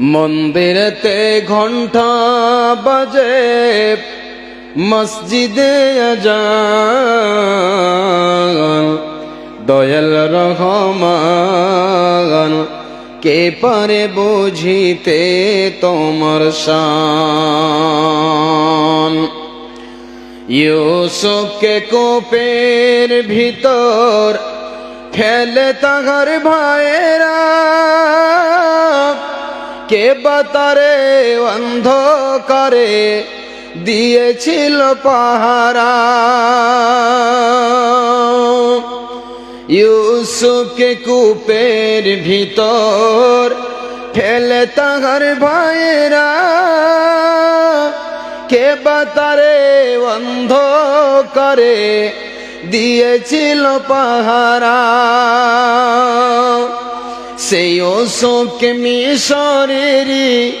মন্দিরেতে ঘণ্টা বাজে, মসজিদে আজান। দয়াল রহমান, কে পারে বুঝিতে তোমার শান? ইউসুফকে কোপের ভিতর ফেলে তাহার ভাইয়েরা। কে বাতারে অন্ধকারে দিয়েছিল পাহারা? ইউসুফকে কূপের ভিতর ফেলে তাহার ভাইয়েরা। কে বাতারে অন্ধ করে দিয়েছিল পাহারা? সেই ওসবকে মিশরেরই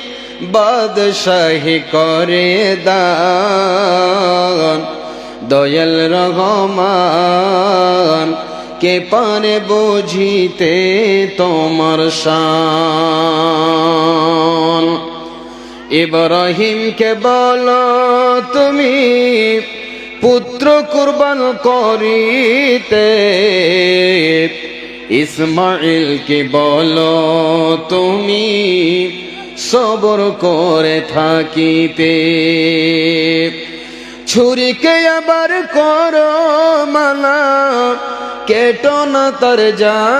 বাদশাহী করে দান। দয়াল রহমান, কে পারে বুঝিতে তোমার শান? ইব্রাহিমকে বল, তুমি পুত্র কুরবান করিতে ইসমাইলকে বলো তুমি সবর করে থাকিতে। ছুরিকে আবার করো মানা কেটো না তার জান।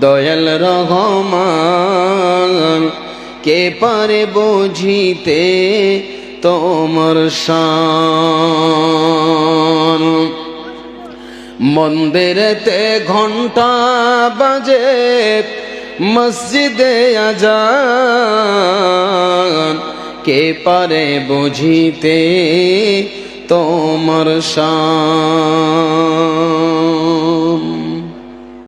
দয়াল রহমান, কে পারে বুঝিতে তোমার শান? মন্দিরেতে ঘণ্টা বাজে মসজিদে আজান। কে পারে বুঝিতে তোমার শান?